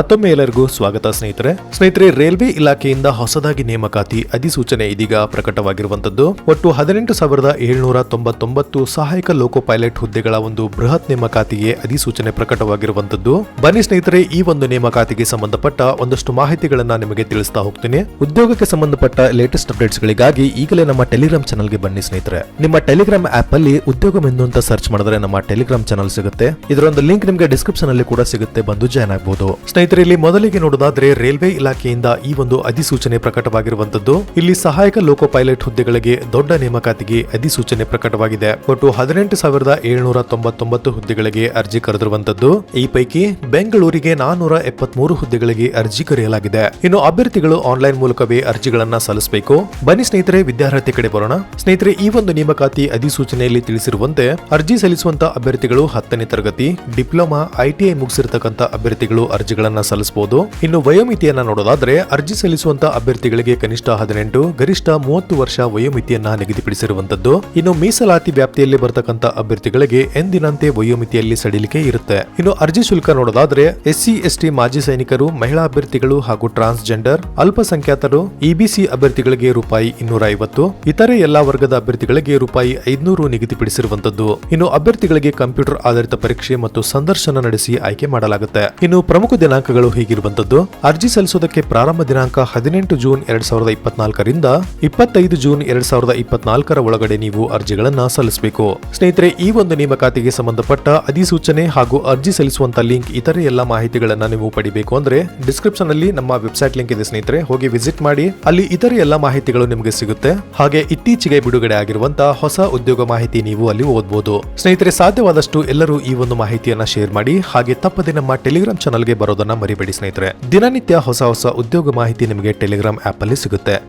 ಮತ್ತೊಮ್ಮೆ ಎಲ್ಲರಿಗೂ ಸ್ವಾಗತ ಸ್ನೇಹಿತರೆ. ಸ್ನೇಹಿತರೆ, ರೈಲ್ವೆ ಇಲಾಖೆಯಿಂದ ಹೊಸದಾಗಿ ನೇಮಕಾತಿ ಅಧಿಸೂಚನೆ ಇದೀಗ ಪ್ರಕಟವಾಗಿರುವಂತದ್ದು ಒಟ್ಟು ಹದಿನೆಂಟು ಸಾವಿರದ ಏಳ್ನೂರ ತೊಂಬತ್ತೊಂಬತ್ತು ಸಹಾಯಕ ಲೋಕೋ ಪೈಲಟ್ ಹುದ್ದೆಗಳ ಒಂದು ಬೃಹತ್ ನೇಮಕಾತಿಗೆ ಅಧಿಸೂಚನೆ ಪ್ರಕಟವಾಗಿರುವಂತದ್ದು ಬನ್ನಿ ಸ್ನೇಹಿತರೆ, ಈ ಒಂದು ನೇಮಕಾತಿಗೆ ಸಂಬಂಧಪಟ್ಟ ಒಂದಷ್ಟು ಮಾಹಿತಿಗಳನ್ನ ನಿಮಗೆ ತಿಳಿಸ್ತಾ ಹೋಗ್ತೀನಿ. ಉದ್ಯೋಗಕ್ಕೆ ಸಂಬಂಧಪಟ್ಟ ಲೇಟೆಸ್ಟ್ ಅಪ್ಡೇಟ್ಸ್ ಗಳಿಗಾಗಿ ಈಗಲೇ ನಮ್ಮ ಟೆಲಿಗ್ರಾಮ್ ಚಾನಲ್ಗೆ ಬನ್ನಿ ಸ್ನೇಹಿತರೆ. ನಿಮ್ಮ ಟೆಲಿಗ್ರಾಮ್ ಆಪ್ ಅಲ್ಲಿ ಉದ್ಯೋಗ ಎಂದು ಅಂತ ಸರ್ಚ್ ಮಾಡಿದ್ರೆ ನಮ್ಮ ಟೆಲಿಗ್ರಾಮ್ ಚಾನಲ್ ಸಿಗುತ್ತೆ. ಇದರೊಂದು ಲಿಂಕ್ ನಿಮಗೆ ಡಿಸ್ಕ್ರಿಪ್ಷನ್ ಅಲ್ಲಿ ಕೂಡ ಸಿಗುತ್ತೆ. ಬಂದು ಜಾಯ್ನ್ ಆಗಬಹುದು ಸ್ನೇಹಿತರೆ ಇಲ್ಲಿ ಮೊದಲಿಗೆ ನೋಡೋದಾದ್ರೆ ರೈಲ್ವೆ ಇಲಾಖೆಯಿಂದ ಈ ಒಂದು ಅಧಿಸೂಚನೆ ಪ್ರಕಟವಾಗಿರುವಂತದ್ದು ಇಲ್ಲಿ ಸಹಾಯಕ ಲೋಕೋ ಪೈಲಟ್ ಹುದ್ದೆಗಳಿಗೆ ದೊಡ್ಡ ನೇಮಕಾತಿಗೆ ಅಧಿಸೂಚನೆ ಪ್ರಕಟವಾಗಿದೆ. ಒಟ್ಟು ಹದಿನೆಂಟು ಸಾವಿರದ ಏಳ್ನೂರ ತೊಂಬತ್ತೊಂಬತ್ತು ಹುದ್ದೆಗಳಿಗೆ ಅರ್ಜಿ ಕರೆದಿರುವಂತದ್ದು ಈ ಪೈಕಿ ಬೆಂಗಳೂರಿಗೆ ನಾನೂರ ಎಪ್ಪತ್ಮೂರು ಹುದ್ದೆಗಳಿಗೆ ಅರ್ಜಿ ಕರೆಯಲಾಗಿದೆ. ಇನ್ನು ಅಭ್ಯರ್ಥಿಗಳು ಆನ್ಲೈನ್ ಮೂಲಕವೇ ಅರ್ಜಿಗಳನ್ನ ಸಲ್ಲಿಸಬೇಕು. ಬನ್ನಿ ಸ್ನೇಹಿತರೆ ವಿದ್ಯಾರ್ಥಿ ಕಡೆ ಬರೋಣ. ಸ್ನೇಹಿತರೆ, ಈ ಒಂದು ನೇಮಕಾತಿ ಅಧಿಸೂಚನೆಯಲ್ಲಿ ತಿಳಿಸಿರುವಂತೆ, ಅರ್ಜಿ ಸಲ್ಲಿಸುವಂತಹ ಅಭ್ಯರ್ಥಿಗಳು ಹತ್ತನೇ ತರಗತಿ, ಡಿಪ್ಲೊಮಾ ಐಟಿಐ ಮುಗಿಸಿರ್ತಕ್ಕಂಥ ಅಭ್ಯರ್ಥಿಗಳು ಅರ್ಜಿಗಳನ್ನ ಸಲ್ಲಿಸಬಹುದು ಇನ್ನು ವಯೋಮಿತಿಯನ್ನ ನೋಡೋದಾದ್ರೆ ಅರ್ಜಿ ಸಲ್ಲಿಸುವಂತಹ ಅಭ್ಯರ್ಥಿಗಳಿಗೆ ಕನಿಷ್ಠ ಹದಿನೆಂಟು, ಗರಿಷ್ಠ ಮೂವತ್ತು ವರ್ಷ ವಯೋಮಿತಿಯನ್ನ ನಿಗದಿಪಡಿಸಿರುವಂತದ್ದು. ಇನ್ನು ಮೀಸಲಾತಿ ವ್ಯಾಪ್ತಿಯಲ್ಲಿ ಬರತಕ್ಕಂತ ಅಭ್ಯರ್ಥಿಗಳಿಗೆ ಎಂದಿನಂತೆ ವಯೋಮಿತಿಯಲ್ಲಿ ಸಡಿಲಿಕೆ ಇರುತ್ತೆ. ಇನ್ನು ಅರ್ಜಿ ಶುಲ್ಕ ನೋಡೋದಾದ್ರೆ ಎಸ್ಸಿ, ಎಸ್ಟಿ ಮಾಜಿ ಸೈನಿಕರು, ಮಹಿಳಾ ಅಭ್ಯರ್ಥಿಗಳು ಹಾಗೂ ಟ್ರಾನ್ಸ್ಜೆಂಡರ್, ಅಲ್ಪಸಂಖ್ಯಾತರು ಇಬಿಸಿ ಅಭ್ಯರ್ಥಿಗಳಿಗೆ ರೂಪಾಯಿ ಇನ್ನೂರ ಐವತ್ತು ಇತರೆ ಎಲ್ಲಾ ವರ್ಗದ ಅಭ್ಯರ್ಥಿಗಳಿಗೆ ರೂಪಾಯಿ ಐದ್ನೂರು ನಿಗದಿಪಡಿಸಿರುವಂತದ್ದು. ಇನ್ನು ಅಭ್ಯರ್ಥಿಗಳಿಗೆ ಕಂಪ್ಯೂಟರ್ ಆಧಾರಿತ ಪರೀಕ್ಷೆ ಮತ್ತು ಸಂದರ್ಶನ ನಡೆಸಿ ಆಯ್ಕೆ ಮಾಡಲಾಗುತ್ತೆ. ಇನ್ನು ಪ್ರಮುಖ ದಿನಾಂಕಗಳು ಹೀಗಿರುವಂತದ್ದು ಅರ್ಜಿ ಸಲ್ಲಿಸೋದಕ್ಕೆ ಪ್ರಾರಂಭ ದಿನಾಂಕ ಹದಿನೆಂಟು ಜೂನ್ ಎರಡ್ ಸಾವಿರದ ಇಪ್ಪತ್ನಾಲ್ಕರಿಂದ ಇಪ್ಪತ್ತೈದು ಜೂನ್ ಎರಡ್ ಸಾವಿರದ ಇಪ್ಪತ್ನಾಲ್ಕರ ಒಳಗಡೆ ನೀವು ಅರ್ಜಿಗಳನ್ನ ಸಲ್ಲಿಸಬೇಕು. ಸ್ನೇಹಿತರೆ, ಈ ಒಂದು ನೇಮಕಾತಿಗೆ ಸಂಬಂಧಪಟ್ಟ ಅಧಿಸೂಚನೆ ಹಾಗೂ ಅರ್ಜಿ ಸಲ್ಲಿಸುವಂತ ಲಿಂಕ್ ಇತರೆ ಎಲ್ಲ ಮಾಹಿತಿಗಳನ್ನ ನೀವು ಪಡಿಬೇಕು ಅಂದ್ರೆ ಡಿಸ್ಕ್ರಿಪ್ಷನ್ ಅಲ್ಲಿ ನಮ್ಮ ವೆಬ್ಸೈಟ್ ಲಿಂಕ್ ಇದೆ ಸ್ನೇಹಿತರೆ, ಹೋಗಿ ವಿಸಿಟ್ ಮಾಡಿ. ಅಲ್ಲಿ ಇತರೆ ಎಲ್ಲ ಮಾಹಿತಿಗಳು ನಿಮಗೆ ಸಿಗುತ್ತೆ. ಹಾಗೆ ಇತ್ತೀಚೆಗೆ ಬಿಡುಗಡೆ ಆಗಿರುವಂತಹ ಹೊಸ ಉದ್ಯೋಗ ಮಾಹಿತಿ ನೀವು ಅಲ್ಲಿ ಓದಬಹುದು ಸ್ನೇಹಿತರೆ, ಸಾಧ್ಯವಾದಷ್ಟು ಎಲ್ಲರೂ ಈ ಒಂದು ಮಾಹಿತಿಯನ್ನ ಶೇರ್ ಮಾಡಿ. ಹಾಗೆ ತಪ್ಪದೆ ನಮ್ಮ ಟೆಲಿಗ್ರಾಮ್ ಚಾನಲ್ಗೆ ಬರೋದನ್ನ ಮರಿಬೇಡಿ ಸ್ನೇಹಿತರೆ. ದಿನನಿತ್ಯ ಹೊಸ ಹೊಸ ಉದ್ಯೋಗ ಮಾಹಿತಿ ನಿಮಗೆ ಟೆಲಿಗ್ರಾಮ್ ಆಪ್ ಅಲ್ಲಿ ಸಿಗುತ್ತೆ.